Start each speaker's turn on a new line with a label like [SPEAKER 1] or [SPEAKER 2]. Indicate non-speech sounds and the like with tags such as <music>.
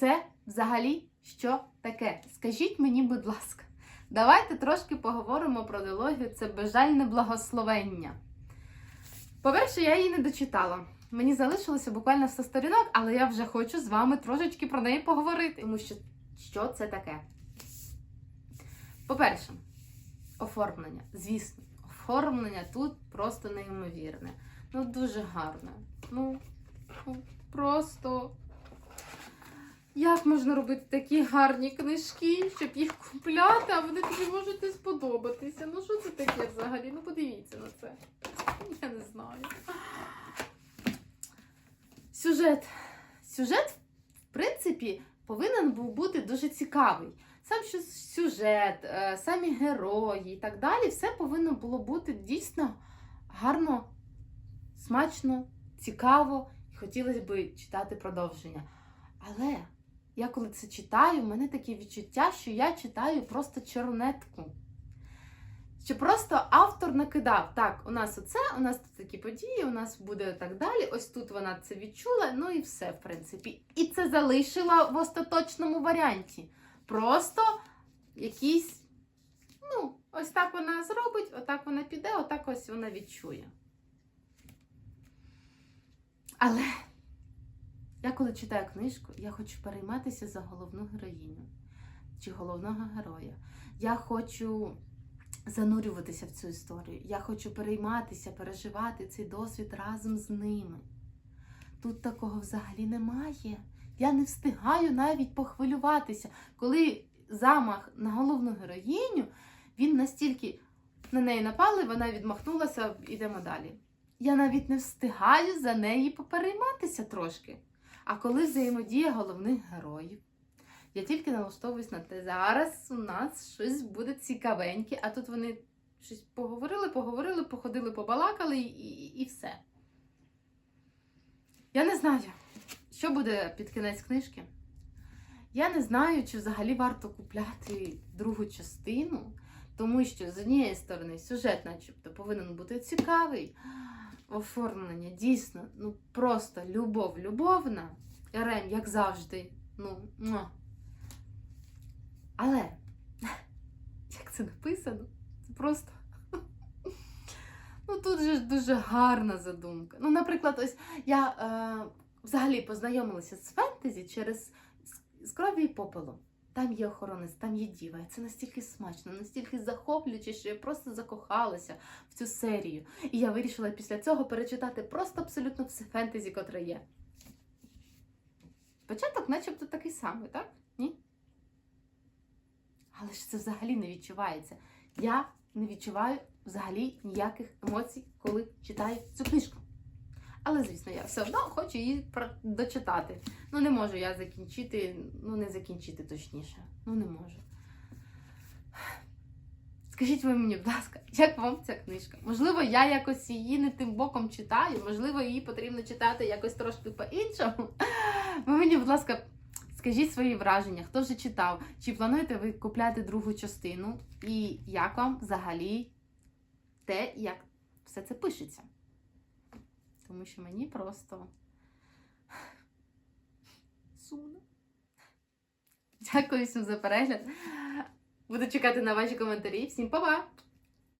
[SPEAKER 1] Це взагалі що таке? Скажіть мені, будь ласка, давайте трошки поговоримо про дилогію це бажальне благословення. По-перше, я її не дочитала. Мені залишилося буквально 100 сторінок, але я вже хочу з вами трошечки про неї поговорити. Тому що що це таке? По-перше, оформлення. Звісно, оформлення тут просто неймовірне. Ну, дуже гарне. Ну, ну, просто. Як можна робити такі гарні книжки, щоб їх купляти, а вони тобі можуть не сподобатися? Ну, що це таке взагалі? Ну, подивіться на це. Я не знаю. Сюжет. Сюжет, в принципі, повинен був бути дуже цікавий. Сам сюжет, е, самі герої і так далі, все повинно було бути дійсно гарно, смачно, цікаво, і хотілося б читати продовження. Але я коли це читаю, в мене таке відчуття, що я читаю просто чорнетку. Що просто автор накидав, так, у нас оце, у нас тут такі події, у нас буде так далі. Ось тут вона це відчула, ну і все, в принципі. І це залишила в остаточному варіанті. Просто якийсь, ну, ось так вона зробить, отак вона піде, отак ось вона відчує. Але я коли читаю книжку, я хочу перейматися за головну героїню чи головного героя. Я хочу занурюватися в цю історію. Я хочу перейматися, переживати цей досвід разом з ними. Тут такого взагалі немає. Я не встигаю навіть похвилюватися, коли замах на головну героїню, він настільки на неї напали, вона відмахнулася, ідемо далі. Я навіть не встигаю за неї поперейматися трошки. А коли взаємодія головних героїв, я тільки налаштовуюсь на те, зараз у нас щось буде цікавеньке, а тут вони щось поговорили, поговорили, походили, побалакали і, і, і все. Я не знаю, що буде під кінець книжки. Я не знаю, чи взагалі варто купляти другу частину, тому що з однієї сторони сюжет, начебто, повинен бути цікавий. Оформлення дійсно, ну просто любов, любовна. Рем, як завжди. Ну. Але, <laughs> як це написано, це просто. <laughs> Ну, тут же дуже гарна задумка. Ну, наприклад, ось я е, взагалі познайомилася з фентезі через «З- крові і попелу. Там є охоронець, там є діва. І це настільки смачно, настільки захоплююче, що я просто закохалася в цю серію. І я вирішила після цього перечитати просто абсолютно все фентезі, котре є. Початок, начебто, такий самий, так? Ні? Але ж це взагалі не відчувається. Я не відчуваю взагалі ніяких емоцій, коли читаю цю книжку. Але, звісно, я все одно хочу її дочитати. Ну, не можу я закінчити, ну, не закінчити точніше. Ну, не можу. Скажіть ви мені, будь ласка, як вам ця книжка? Можливо, я якось її не тим боком читаю, можливо, її потрібно читати якось трошки по-іншому. Ви мені, будь ласка, скажіть свої враження, хто вже читав, чи плануєте ви купляти другу частину, і як вам взагалі те, як все це пишеться? Тому що мені просто сумно. Дякую всім за перегляд. Буду чекати на ваші коментарі. Всім па-па!